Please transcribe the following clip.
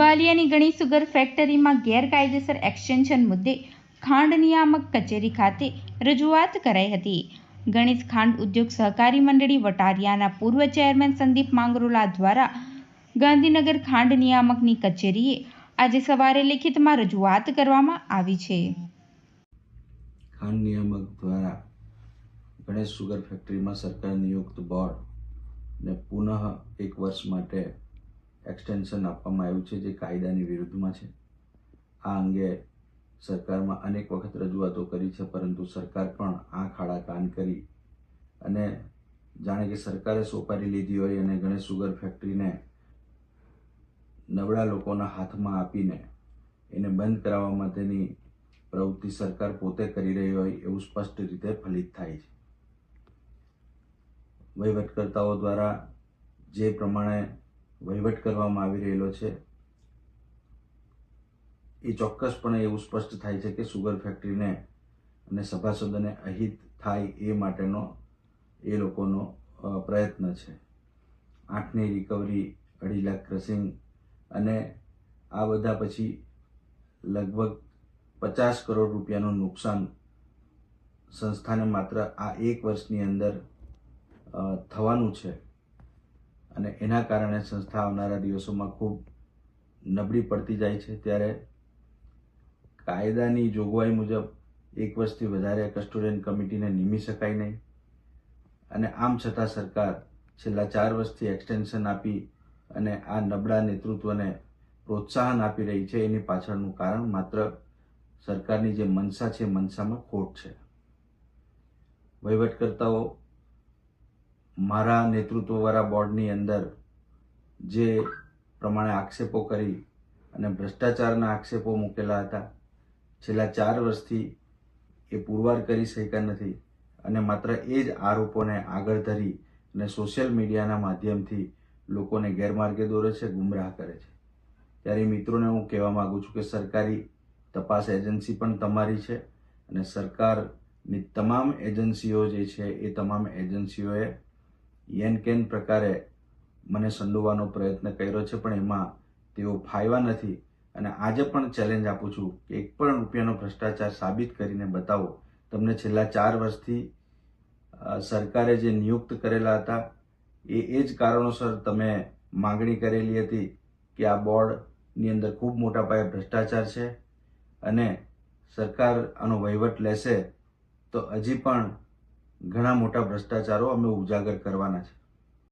વાલિયાની ગણી સુગર ફેક્ટરીમાં ગેરકાયદેસર એક્સટેન્શન મુદ્દે ખાંડ નિયામક કચેરી ખાતે રજૂઆત કરાઈ હતી. ગણેશ ખાંડ ઉદ્યોગ સહકારી મંડળી વટારિયાના પૂર્વ ચેરમેન સંદીપ માંગરોલા દ્વારા ગાંધીનગર ખાંડ નિયામકની કચેરીએ આજે સવારે લેખિતમાં રજૂઆત કરવામાં આવી છે. ખાંડ નિયામક દ્વારા ગણેશ સુગર ફેક્ટરીમાં સરકાર નિયુક્ત બોર્ડને પુનઃ એક વર્ષ માટે એક્સટેન્શન આપવામાં આવ્યું છે જે કાયદાની વિરુદ્ધમાં છે. આ અંગે સરકારમાં અનેક વખત રજૂઆતો કરી છે, પરંતુ સરકાર પણ આ ખાડા કાન કરી અને જાણે કે સરકારે સોપારી લીધી હોય અને ગણેશ સુગર ફેક્ટરીને નબળા લોકોના હાથમાં આપીને એને બંધ કરાવવા માટેની પ્રવૃત્તિ સરકાર પોતે કરી રહી હોય એવું સ્પષ્ટ રીતે ફલિત થાય છે. વહીવટકર્તાઓ દ્વારા જે પ્રમાણે વહીવટ કરવામાં આવી રહેલો છે. એ ચોક્કસપણે એવું સ્પષ્ટ થાય છે કે સુગર ફેક્ટરીને અને સભાસદોને અહિત થાય એ માટેનો એ લોકોનો પ્રયત્ન છે. આઠની રિકવરી અઢી લાખ ક્રસિંગ અને આ બધા પછી લગભગ પચાસ કરોડ રૂપિયાનું નુકસાન સંસ્થાને માત્ર આ એક વર્ષની અંદર થવાનું છે. અને એના કારણે સંસ્થા આવનારા દિવસોમાં ખૂબ નબળી પડતી જાય છે. ત્યારે કાયદાની જોગવાઈ મુજબ એક વર્ષથી વધારે કસ્ટોડિયન કમિટીને નિમી શકાય નહીં. અને આમ છતાં સરકાર છેલ્લા ચાર વર્ષથી એક્સટેન્શન આપી અને આ નબળા નેતૃત્વને પ્રોત્સાહન આપી રહી છે એની પાછળનું કારણ માત્ર સરકારની જે મનસા છે, મનસામાં ખોટ છે. વહીવટકર્તાઓ મારા નેતૃત્વવાળા બોર્ડની અંદર જે પ્રમાણે આક્ષેપો કરી અને ભ્રષ્ટાચારના આક્ષેપો મૂકેલા હતા, છેલ્લા ચાર વર્ષથી એ પુરવાર કરી શક્યા નથી અને માત્ર એ જ આરોપોને આગળ ધરી અને સોશિયલ મીડિયાના માધ્યમથી લોકોને ગેરમાર્ગે દોરે છે, ગુમરાહ કરે છે. ત્યારે મિત્રોને હું કહેવા માગું છું કે સરકારી તપાસ એજન્સી પણ તમારી છે અને સરકારની તમામ એજન્સીઓ જે છે એ તમામ એજન્સીઓએ યેન કેન પ્રકારે મને સંડોવાનો પ્રયત્ન કર્યો છે, પણ એમાં તેઓ ફાયવા નથી. અને આજે પણ ચેલેન્જ આપું છું કે એક પણ રૂપિયાનો ભ્રષ્ટાચાર સાબિત કરીને બતાવો. તમને છેલ્લા ચાર વર્ષથી સરકારે જે નિયુક્ત કરેલા હતા, એ એ જ કારણોસર તમે માગણી કરેલી હતી કે આ બોર્ડની અંદર ખૂબ મોટા પાયે ભ્રષ્ટાચાર છે અને સરકાર આનો વહીવટ લેશે, તો હજી પણ ઘણા મોટા ભ્રષ્ટાચારો અમે ઉજાગર કરવાના છે.